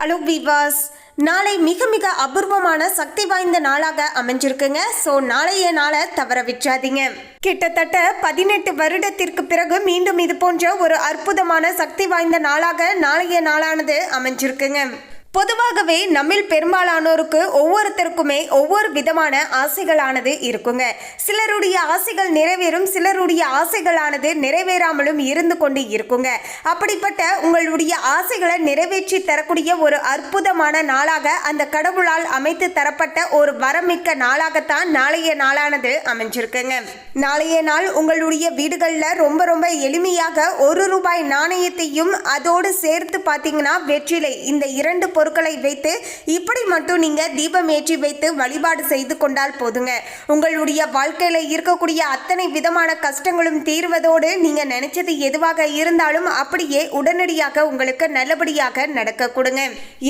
Hello விவாஸ் நாளை மிக மிக அபூர்வமான சக்தி வாய்ந்த நாளாக அமைஞ்சிருக்குங்க. ஸோ நாளைய நாளை தவற விட்டுறாதீங்க. கிட்டத்தட்ட பதினெட்டு வருடத்திற்கு பிறகு மீண்டும் இது போன்ற ஒரு அற்புதமான சக்தி வாய்ந்த நாளாக நாளைய நாளானது அமைஞ்சிருக்குங்க. பொதுவாகவே நம்மில் பெரும்பாலானோருக்கு ஒவ்வொருத்தருக்குமே ஒவ்வொரு விதமான ஆசைகளானது இருக்குங்க. சிலருடைய ஆசைகள் நிறைவேறும் சிலருடைய ஆசைகளானது நிறைவேறாமலும் இருந்து கொண்டு இருக்குங்க. அப்படிப்பட்ட உங்களுடைய ஆசைகளை நிறைவேற்றி தரக்கூடிய ஒரு அற்புதமான நாளாக அந்த கடவுளால் அமைத்து தரப்பட்ட ஒரு வரமிக்க நாளாகத்தான் நாளைய நாளானது அமைஞ்சிருக்குங்க. நாளைய நாள் உங்களுடைய வீடுகளில் ரொம்ப ரொம்ப எளிமையாக ஒரு ரூபாய் நாணயத்தையும் அதோடு சேர்த்து பார்த்தீங்கன்னா வெற்றிலை இந்த இரண்டு பொருட்களை வைத்து இப்படி மட்டும் நீங்கள் தீபம் ஏற்றி வைத்து வழிபாடு செய்து கொண்டால் போதுங்க. உங்களுடைய வாழ்க்கையில் இருக்கக்கூடிய அத்தனை விதமான கஷ்டங்களும் தீர்வதோடு நீங்கள் நினைச்சது எதுவாக இருந்தாலும் அப்படியே உடனடியாக உங்களுக்கு நல்லபடியாக நடக்க கொடுங்க.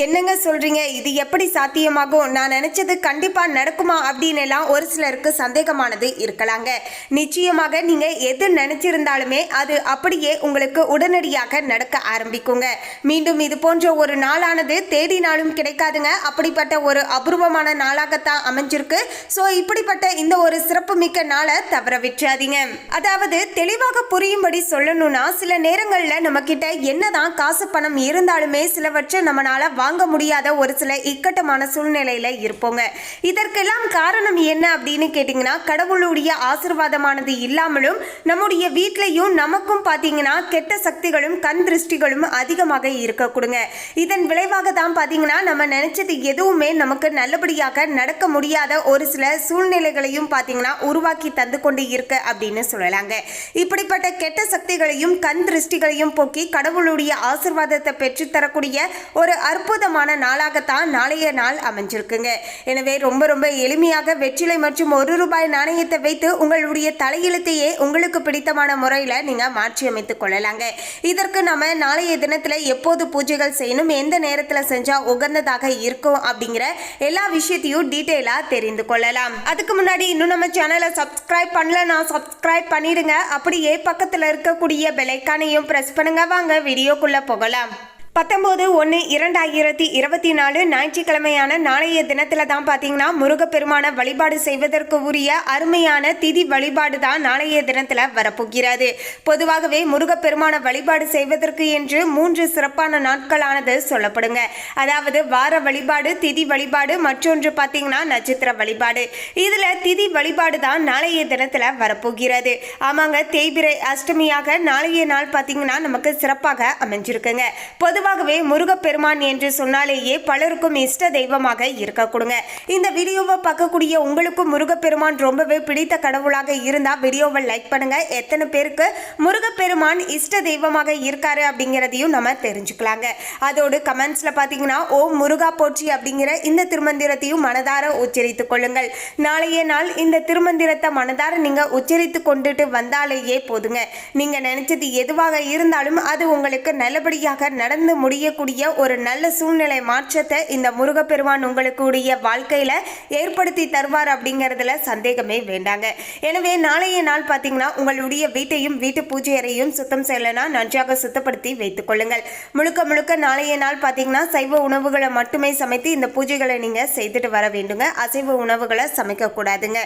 என்னங்க சொல்றீங்க? இது எப்படி சாத்தியமாகும்? நான் நினைச்சது கண்டிப்பா நடக்குமா? அப்படின்னு எல்லாம் ஒரு சிலருக்கு சந்தேகமானது இருக்கலாங்க. நிச்சயமாக நீங்க எது நினைச்சிருந்தாலுமே அது அப்படியே உங்களுக்கு உடனடியாக நடக்க ஆரம்பிக்குங்க. மீண்டும் இது போன்ற ஒரு நாளானது தேடினாலும் கிடைக்காதுங்க. அப்படிப்பட்ட ஒரு அபூர்வமான நாளாகத்தான் அமைஞ்சிருக்கு. ஸோ இப்படிப்பட்ட இந்த ஒரு சிறப்பு மிக்க நாளை தவற விட்டுறாதீங்க. அதாவது தெளிவாக புரியும்படி சொல்லணும்னா சில நேரங்களில் நம்ம கிட்ட என்னதான் காசு பணம் இருந்தாலுமே சிலவற்றை நம்மளால வாங்க முடியாத ஒரு சில இக்கட்டமான சூழ்நிலையில இருப்போங்க. இதற்கெல்லாம் காரணம் என்ன அப்படின்னு கேட்டிங்கன்னா கடவுளுடைய ஆசிர்வாதமானது இல்லாமலும் நம்முடைய வீட்லையும் நமக்கும் பார்த்தீங்கன்னா கெட்ட சக்திகளும் கண் திருஷ்டிகளும் அதிகமாக இருக்க கொடுங்க. இதன் விளைவாக தான் பார்த்தீங்கன்னா நம்ம நினைச்சது எதுவுமே நமக்கு நல்லபடியாக நடக்க முடியாத ஒரு சில சூழ்நிலைகளையும் பார்த்தீங்கன்னா உருவாக்கி தந்து கொண்டு இருக்கு அப்படின்னு சொல்லலாங்க. இப்படிப்பட்ட கெட்ட சக்திகளையும் கண் திருஷ்டிகளையும் போக்கி கடவுளுடைய ஆசிர்வாதத்தை பெற்றுத்தரக்கூடிய ஒரு அற்புதமான நாளாகத்தான் நாளைய நாள் அமைஞ்சிருக்குங்க. எனவே ரொம்ப ரொம்ப எளிமையாக வெற்றிலை மற்றும் ஒரு ரூபாய் நாணயத்தை வைத்து உங்களுடைய தலையெழுத்தையே உங்களுக்கு பிடித்தமான முறையில் நீங்கள் மாற்றி அமைத்துக் கொள்ளலாங்க. இதற்கு நம்ம நாளைய தினத்தில் எப்போது பூஜைகள் செய்யணும் எந்த நேரத்தில் செஞ்சால் உகந்ததாக இருக்கும் அப்படிங்கிற எல்லா விஷயத்தையும் டீட்டெயிலாக தெரிந்து கொள்ளலாம். அதுக்கு முன்னாடி இன்னும் நம்ம சேனலை சப்ஸ்கிரைப் பண்ணலனா சப்ஸ்கிரைப் பண்ணிடுங்க. அப்படியே பக்கத்தில் இருக்கக்கூடிய பெலைக்கானையும் ப்ரெஸ் பண்ணுங்க. வாங்க வீடியோக்குள்ளே போகலாம். பத்தொம்போது ஒன்று இரண்டாயிரத்தி இருபத்தி நாலு ஞாயிற்றுக்கிழமையான நாளைய தினத்தில் தான் பார்த்தீங்கன்னா முருகப்பெருமான வழிபாடு செய்வதற்கு உரிய அருமையான திதி வழிபாடு தான் நாளைய தினத்தில் வரப்போகிறது. பொதுவாகவே முருகப்பெருமான வழிபாடு செய்வதற்கு என்று மூன்று சிறப்பான நாட்களானது சொல்லப்படுங்க. அதாவது வார வழிபாடு திதி வழிபாடு மற்றொன்று பார்த்தீங்கன்னா நட்சத்திர வழிபாடு. இதில் திதி வழிபாடு தான் நாளைய தினத்தில் வரப்போகிறது. ஆமாங்க தேய்பிரை அஷ்டமியாக நாளைய நாள் பார்த்தீங்கன்னா நமக்கு சிறப்பாக அமைஞ்சிருக்குங்க. பொதுவாக பொதுவாகவே முருகப்பெருமான் என்று சொன்னாலேயே பலருக்கும் இஷ்ட தெய்வமாக இருக்க கொடுங்க. இந்த வீடியோவை பார்க்கக்கூடிய உங்களுக்கும் முருகப்பெருமான் ரொம்பவே பிடித்த கடவுளாக இருந்தா வீடியோவை லைக் பண்ணுங்க. எத்தனை பேருக்கு முருகப்பெருமான் இஷ்ட தெய்வமாக இருக்காரு அப்படிங்கிறதையும் நம்ம தெரிஞ்சுக்கலாங்க. அதோடு கமெண்ட்ஸ்ல பார்த்தீங்கன்னா ஓம் முருகா போற்றி அப்படிங்கிற இந்த திருமந்திரத்தையும் மனதார உச்சரித்துக் கொள்ளுங்கள். நாளைய நாள் இந்த திருமந்திரத்தை மனதார நீங்க உச்சரித்து கொண்டுட்டு வந்தாலேயே போதுங்க. நீங்க நினைச்சது எதுவாக இருந்தாலும் அது உங்களுக்கு நல்லபடியாக நடந்து முடியக்கூடிய ஒரு நல்ல சூழ்நிலை மாற்றத்தை இந்த முருகப்பெருமான் உங்களுக்குடைய வாழ்க்கையில் ஏற்படுத்தி தருவார் அப்படிங்கிறதுல சந்தேகமே வேண்டாங்க. எனவே நாளைய நாள் பார்த்தீங்கன்னா உங்களுடைய வீட்டையும் வீட்டு பூஜை அறையும் சுத்தம் செய்யலைன்னா நன்றாக சுத்தப்படுத்தி வைத்துக் கொள்ளுங்கள். முழுக்க முழுக்க நாளைய நாள் பார்த்தீங்கன்னா சைவ உணவுகளை மட்டுமே சமைத்து இந்த பூஜைகளை நீங்கள் செய்துட்டு வர வேண்டுங்க. அசைவ உணவுகளை சமைக்கக்கூடாதுங்க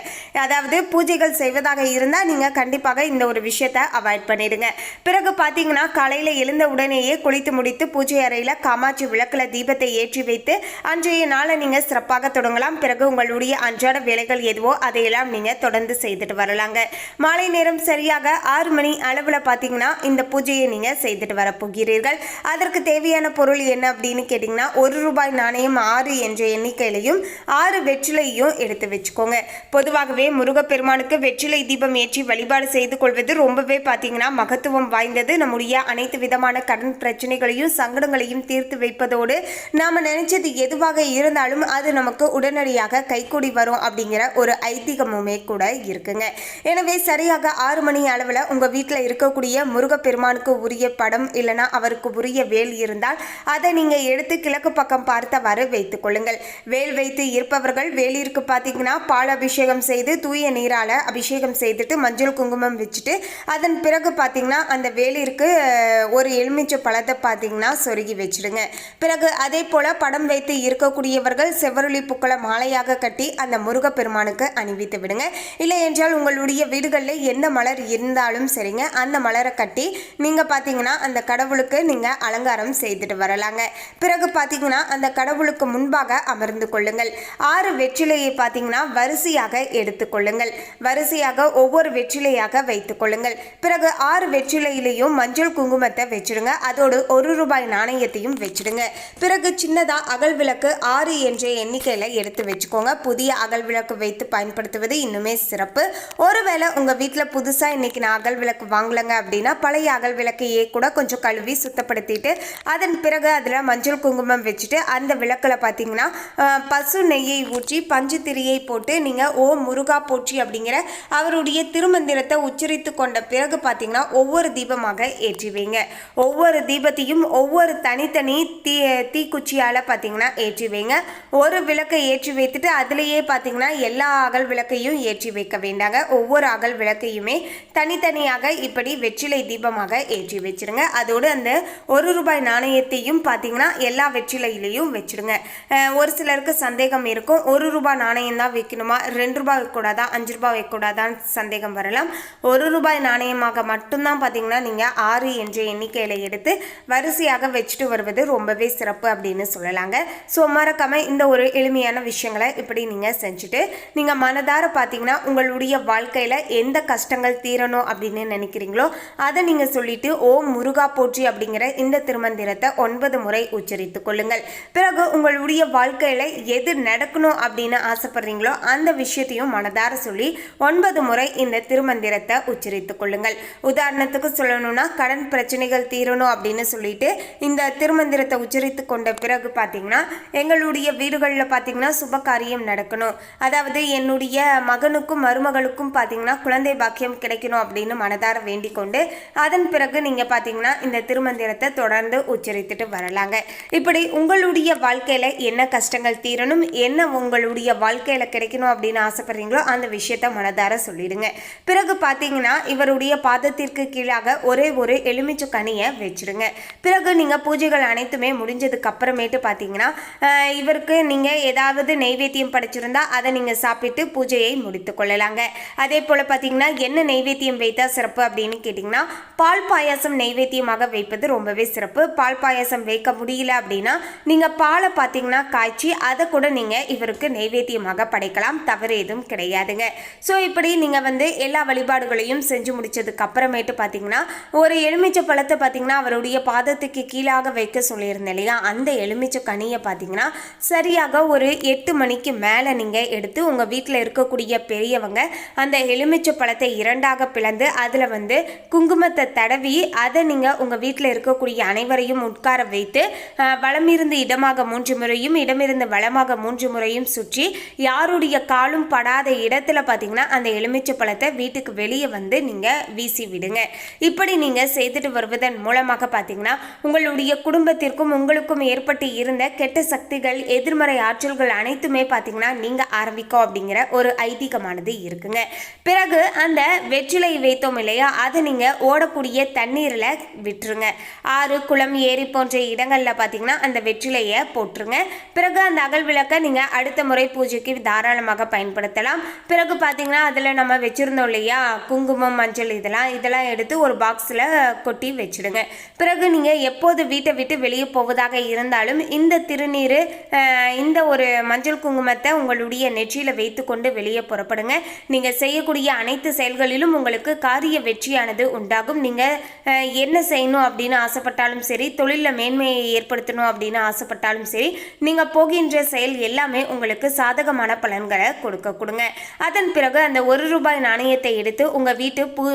அதாவது பூஜைகள் செய்வதாக இருந்தால் நீங்கள் கண்டிப்பாக இந்த ஒரு விஷயத்தை அவாய்ட் பண்ணிடுங்க. பிறகு பார்த்தீங்கன்னா காலையில் எழுந்த உடனேயே குளித்து முடித்து பூஜை அறையில் காமாட்சி விளக்கில் தீபத்தை ஏற்றி வைத்து அன்றைய நாளை நீங்கள் சிறப்பாக தொடங்கலாம். பிறகு உங்களுடைய அன்றாட வேலைகள் எதுவோ அதையெல்லாம் நீங்கள் தொடர்ந்து செய்துட்டு வரலாங்க. மாலை நேரம் சரியாக ஆறு மணி அளவில் பார்த்தீங்கன்னா இந்த பூஜையை நீங்கள் செய்துட்டு வர போகிறீர்கள் அதற்கு தேவையான பொருள் என்ன அப்படின்னு கேட்டிங்கன்னா ஒரு ரூபாய் நாணயம் ஆறு என்ற எண்ணிக்கையிலையும் ஆறு வெற்றிலையும் எடுத்து வச்சுக்கோங்க. பொதுவாகவே முருகப்பெருமானுக்கு வெற்றிலை தீபம் ஏற்றி வழிபாடு செய்து கொள்வது ரொம்பவே பார்த்தீங்கன்னா மகத்துவம் வாய்ந்தது. நம்முடைய அனைத்து விதமான கடன் பிரச்சனைகளையும் சங்கடங்களையும் தீர்த்து வைப்பதோடு நாம் நினைச்சது எதுவாக இருந்தாலும் அது நமக்கு உடனடியாக கைகூடி வரும் அப்படிங்கிற ஒரு ஐதீகமுமே கூட இருக்குங்க. எனவே சரியாக ஆறு மணி அளவில் உங்கள் வீட்டில் இருக்கக்கூடிய முருகப்பெருமானுக்கு உரிய படம் இல்லைனா அவருக்கு உரிய வேல் இருந்தால் அதை நீங்கள் எடுத்து கிழக்கு பக்கம் பார்த்தவாறு வைத்துக் கொள்ளுங்கள். வேல் வைத்து இருப்பவர்கள் வேலிற்கு பார்த்தீங்கன்னா பால் அபிஷேகம் செய்து தூய நீரால் அபிஷேகம் செய்துட்டு மஞ்சள் குங்குமம் வச்சுட்டு அதன் பிறகு பார்த்தீங்கன்னா அந்த வேலிற்கு ஒரு எலுமிச்சை பழத்தை பார்த்தீங்கன்னா சொருகி வச்சிடுங்க. பிறகு அதே போல் படம் வைத்து இருக்கக்கூடியவர்கள் செவ்வருளி பூக்களை மாலையாக கட்டி அந்த முருகப்பெருமானுக்கு அணிவித்து விடுங்க. இல்லை என்றால் உங்களுடைய வீடுகளில் எந்த மலர் இருந்தாலும் சரிங்க. அந்த மலரை கட்டி நீங்கள் பார்த்தீங்கன்னா அந்த கடவுளுக்கு நீங்கள் அலங்காரம் செய்துட்டு வரலாங்க. பிறகு பார்த்தீங்கன்னா அந்த கடவுளுக்கு முன்பாக அமர்ந்து கொள்ளுங்கள். ஆறு வெற்றிலையை பார்த்தீங்கன்னா வரிசையாக எடுத்துக்கொள்ளுங்கள் வரிசையாக ஒவ்வொரு வெற்றிலையாக வைத்துக் கொள்ளுங்கள். பிறகு ஆறு வெற்றிலையிலையும் மஞ்சள் குங்குமத்தை வச்சிடுங்க. அதோடு ஒரு ரூபாய் நாணயத்தையும் வச்சுடுங்க. பிறகு சின்னதாக அகல் விளக்கு ஆறு என்ற எண்ணிக்கையில் எடுத்து வச்சுக்கோங்க. புதிய அகல் விளக்கு வைத்து பயன்படுத்துவது இன்னுமே சிறப்பு. ஒருவேளை உங்கள் வீட்டில் புதுசாக இன்னைக்கு நான் அகல் விளக்கு வாங்கலைங்க அப்படின்னா பழைய அகல் விளக்கையே கூட கொஞ்சம் கழுவி சுத்தப்படுத்திட்டு அதன் பிறகு அதில் மஞ்சள் குங்குமம் வச்சுட்டு அந்த விளக்கில் பார்த்தீங்கன்னா பசு நெய்யை ஊற்றி பஞ்சு திரியை போட்டு நீங்கள் ஓ முருகா போற்றி அப்படிங்கிற அவருடைய திருமந்திரத்தை உச்சரித்து கொண்ட பிறகு பார்த்தீங்கன்னா ஒவ்வொரு தீபமாக ஏற்றி வைங்க. ஒவ்வொரு தீபத்தையும் ஒவ்வொரு ஒவ்வொரு தனித்தனி தீ தீக்குச்சியால் பார்த்தீங்கன்னா ஏற்றி வைங்க. ஒரு விளக்கை ஏற்றி வைத்துட்டு அதுலேயே பார்த்தீங்கன்னா எல்லா அகல் விளக்கையும் ஏற்றி வைக்க வேண்டாங்க. ஒவ்வொரு அகல் விளக்கையுமே தனித்தனியாக இப்படி வெற்றிலை தீபமாக ஏற்றி வச்சிருங்க. அதோடு அந்த ஒரு ரூபாய் நாணயத்தையும் பார்த்தீங்கன்னா எல்லா வெற்றிலையிலையும் வச்சுடுங்க ஒரு சிலருக்கு சந்தேகம் இருக்கும். ஒரு ரூபாய் நாணயம் தான் வைக்கணுமா? ரெண்டு ரூபாய் வைக்கக்கூடாதா? அஞ்சு ரூபாய் வைக்கக்கூடாதான்னு சந்தேகம் வரலாம். ஒரு ரூபாய் நாணயமாக மட்டும்தான் பார்த்தீங்கன்னா நீங்கள் ஆறு என்ற எண்ணிக்கையில் எடுத்து வரிசையாக வச்சுட்டு வருவது ரொம்பவே சிறப்பு அப்படின்னு சொல்லலாங்க. ஸோ மறக்காமல் இந்த ஒரு எளிமையான விஷயங்களை இப்படி நீங்கள் செஞ்சுட்டு நீங்கள் மனதார பார்த்தீங்கன்னா உங்களுடைய வாழ்க்கையில் எந்த கஷ்டங்கள் தீரணும் அப்படின்னு நினைக்கிறீங்களோ அதை நீங்கள் சொல்லிட்டு ஓம் முருகா போற்றி அப்படிங்கிற இந்த திருமந்திரத்தை ஒன்பது முறை உச்சரித்து கொள்ளுங்கள். பிறகு உங்களுடைய வாழ்க்கையில் எது நடக்கணும் அப்படின்னு ஆசைப்படுறீங்களோ அந்த விஷயத்தையும் மனதார சொல்லி ஒன்பது முறை இந்த திருமந்திரத்தை உச்சரித்து கொள்ளுங்கள். உதாரணத்துக்கு சொல்லணும்னா கடன் பிரச்சனைகள் தீரணும் அப்படின்னு சொல்லிட்டு இந்த திருமந்திரத்தை உச்சரித்து கொண்ட பிறகு பார்த்தீங்கன்னா எங்களுடைய வீடுகளில் பார்த்தீங்கன்னா சுப காரியம் நடக்கணும். அதாவது என்னுடைய மகனுக்கும் மருமகளுக்கும் பார்த்தீங்கன்னா குழந்தை பாக்கியம் கிடைக்கணும் அப்படின்னு மனதார வேண்டிக் கொண்டு அதன் பிறகு நீங்கள் பார்த்தீங்கன்னா இந்த திருமந்திரத்தை தொடர்ந்து உச்சரித்துட்டு வரலாங்க. இப்படி உங்களுடைய வாழ்க்கையில் என்ன கஷ்டங்கள் தீரணும் என்ன உங்களுடைய வாழ்க்கையில் கிடைக்கணும் அப்படின்னு ஆசைப்படுறீங்களோ அந்த விஷயத்த மனதார சொல்லிடுங்க. பிறகு பார்த்தீங்கன்னா இவருடைய பாதத்திற்கு கீழாக ஒரே ஒரு எலுமிச்சை கனியை வச்சிடுங்க. பிறகு நீங்கள் பூஜைகள் அனைத்துமே முடிஞ்சதுக்கு அப்புறமேட்டு பார்த்தீங்கன்னா இவருக்கு நீங்கள் ஏதாவது நெய்வேத்தியம் படைச்சிருந்தா அதை நீங்கள் சாப்பிட்டு பூஜையை முடித்து கொள்ளலாங்க. அதே போல் பார்த்தீங்கன்னா என்ன நெய்வேத்தியம் வைத்தா சிறப்பு அப்படின்னு கேட்டிங்கன்னா பால் பாயாசம் நெய்வேத்தியமாக வைப்பது ரொம்பவே சிறப்பு. பால் பாயாசம் வைக்க முடியல அப்படின்னா நீங்கள் பாலை பார்த்தீங்கன்னா காய்ச்சி அதை கூட நீங்கள் இவருக்கு நெய்வேத்தியமாக படைக்கலாம். தவறு எதுவும் கிடையாதுங்க. ஸோ இப்படி நீங்கள் வந்து எல்லா வழிபாடுகளையும் செஞ்சு முடிச்சதுக்கு அப்புறமேட்டு பார்த்தீங்கன்னா ஒரு எலுமிச்சை பழத்தை பார்த்தீங்கன்னா அவருடைய பாதத்துக்கு கீழாக வைக்க சொல்லியிருந்தேன் இல்லையா? அந்த எலுமிச்சை கனியை பார்த்தீங்கன்னா சரியாக ஒரு எட்டு மணிக்கு மேலே நீங்கள் எடுத்து உங்கள் வீட்டில் இருக்கக்கூடிய பெரியவங்க அந்த எலுமிச்சை பழத்தை இரண்டாக பிளந்து அதில் வந்து குங்குமத்தை தடவி அதை நீங்கள் உங்கள் வீட்டில் இருக்கக்கூடிய அனைவரையும் உட்கார வைத்து வளமிருந்து இடமாக மூன்று முறையும் இடமிருந்து வளமாக மூன்று முறையும் சுற்றி யாருடைய காலும் படாத இடத்துல பார்த்தீங்கன்னா அந்த எலுமிச்சை பழத்தை வீட்டுக்கு வெளியே வந்து நீங்கள் வீசி விடுங்க. இப்படி நீங்கள் செய்துட்டு வருவதன் மூலமாக பார்த்தீங்கன்னா உங்களுடைய குடும்பத்திற்கும் உங்களுக்கும் ஏற்பட்டு இருந்த கெட்ட சக்திகள் எதிர்மறை ஆற்றல்கள் அனைத்துமே பார்த்தீங்கன்னா நீங்கள் ஆரம்பிக்கும் அப்படிங்கிற ஒரு ஐதீகமானது இருக்குங்க. பிறகு அந்த வெற்றிலை வைத்தோம் இல்லையா? அதை நீங்கள் ஓடக்கூடிய தண்ணீரில் விட்டுருங்க. ஆறு குளம் ஏரி போன்ற இடங்களில் பார்த்தீங்கன்னா அந்த வெற்றிலையை போட்டுருங்க. பிறகு அந்த அகல் விளக்கை நீங்கள் அடுத்த முறை பூஜைக்கு தாராளமாக பயன்படுத்தலாம். பிறகு பார்த்தீங்கன்னா அதில் நம்ம வச்சுருந்தோம் இல்லையா? குங்குமம் மஞ்சள் இதெல்லாம் இதெல்லாம் எடுத்து ஒரு பாக்ஸில் கொட்டி வச்சுடுங்க. பிறகு நீங்கள் எப்போது வீட்டை விட்டு வெளியே போவதாக இருந்தாலும் இந்த திருநீர் இந்த ஒரு மஞ்சள் குங்குமத்தை உங்களுடைய நெற்றியில் வைத்துக்கொண்டு வெளியே புறப்படுங்க. நீங்கள் செய்யக்கூடிய அனைத்து செயல்களிலும் உங்களுக்கு காரிய வெற்றியானது உண்டாகும். நீங்கள் என்ன செய்யணும் அப்படின்னு ஆசைப்பட்டாலும் சரி தொழிலில் மேன்மையை ஏற்படுத்தணும் அப்படின்னு ஆசைப்பட்டாலும் சரி நீங்கள் போகின்ற செயல் எல்லாமே உங்களுக்கு சாதகமான பலன்களை கொடுக்க கொடுங்க. அதன் பிறகு அந்த ஒரு ரூபாய் நாணயத்தை எடுத்து உங்கள் வீட்டு பூ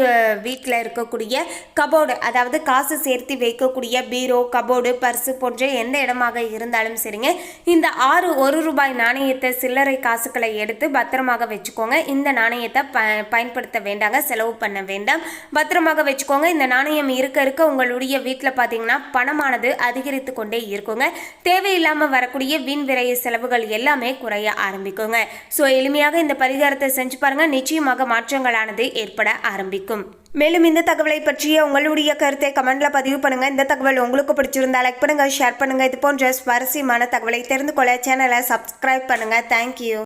வீட்டில் இருக்கக்கூடிய கபோர்டு அதாவது காசு சேர்த்து வைக்கக்கூடிய பீரோ கபோர்டு பர்ஸு போன்ற எந்த இடமாக இருந்தாலும் சரிங்க. இந்த ஆறு ஒரு ரூபாய் நாணயத்தை சில்லறை காசுகளை எடுத்து பத்திரமாக வச்சுக்கோங்க. இந்த நாணயத்தை ப பயன்படுத்த வேண்டாங்க செலவு பண்ண வேண்டாம். பத்திரமாக வச்சுக்கோங்க. இந்த நாணயம் இருக்க இருக்க உங்களுடைய வீட்டில் பார்த்தீங்கன்னா பணமானது அதிகரித்து கொண்டே இருக்குங்க. தேவையில்லாமல் வரக்கூடிய வீண் விரைய செலவுகள் எல்லாமே குறைய ஆரம்பிக்குங்க. ஸோ எளிமையாக இந்த பரிகாரத்தை செஞ்சு பாருங்கள் நிச்சயமாக மாற்றங்களானது ஏற்பட ஆரம்பிக்கும். மேலும் இந்த தகவலை பற்றிய உங்களுடைய கருத்தை கமெண்ட்ல பதிவு பண்ணுங்க. இந்த தகவல் உங்களுக்கு பிடிச்சிருந்தா லைக் பண்ணுங்கள் ஷேர் பண்ணுங்கள் இது போன்ற சுவாரஸ்யமான தகவலை தெரிந்து கொள்ள சேனலை சப்ஸ்கிரைப் பண்ணுங்கள் தேங்க்யூ